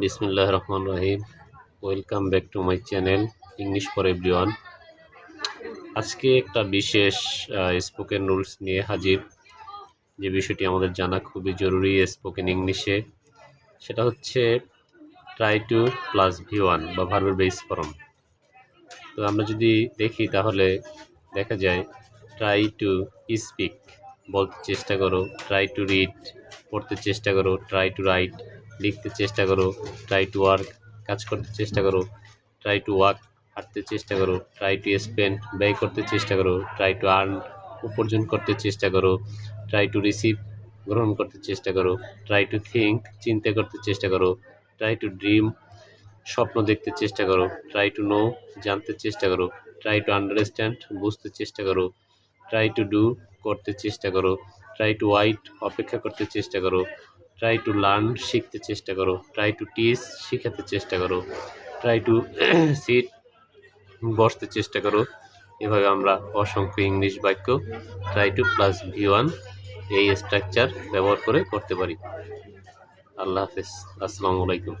বিসমিল্লাহ রহমান রহিম। Welcome back to my channel English for everyone আজকে একটা বিশেষ স্পোকেন রুলস নিয়ে হাজির। যে বিষয়টি আমাদের জানা খুবই জরুরি স্পোকেন ইংলিশে সেটা হচ্ছে try to plus V one বা ভার্বের বেস ফরম তো আমরা যদি দেখি তাহলে দেখা যায় ট্রাই টু স্পিক বলতে চেষ্টা করো ট্রাই টু রিড পড়তে চেষ্টা করো ট্রাই টু রাইট লিখতে চেষ্টা করো ট্রাই টু ওয়ার্ক কাজ করতে চেষ্টা করো ট্রাই টু ওয়াক হাঁটতে চেষ্টা করো ট্রাই টু স্পেন্ড ব্যয় করতে চেষ্টা করো ট্রাই টু আর্ন উপার্জন করতে চেষ্টা করো ট্রাই টু রিসিভ গ্রহণ করতে চেষ্টা করো ট্রাই টু থিঙ্ক চিন্তা করতে চেষ্টা করো ট্রাই টু ড্রিম স্বপ্ন দেখতে চেষ্টা করো ট্রাই টু নো জানতে চেষ্টা করো ট্রাই টু আন্ডারস্ট্যান্ড বুঝতে চেষ্টা করো ট্রাই টু ডু করতে চেষ্টা করো ট্রাই টু ওয়াইট অপেক্ষা করতে চেষ্টা করো ট্রাই টু লার্ন শিখতে চেষ্টা করো। ট্রাই টু টিচ শেখাতে চেষ্টা করো। ট্রাই টু সিট বসতে চেষ্টা করো। এভাবে আমরা অসংখ্য ইংলিশ বাক্য try to plus V one এই স্ট্রাকচার ব্যবহার করে করতে পারি। আল্লাহ হাফেজ। আসসালামু আলাইকুম।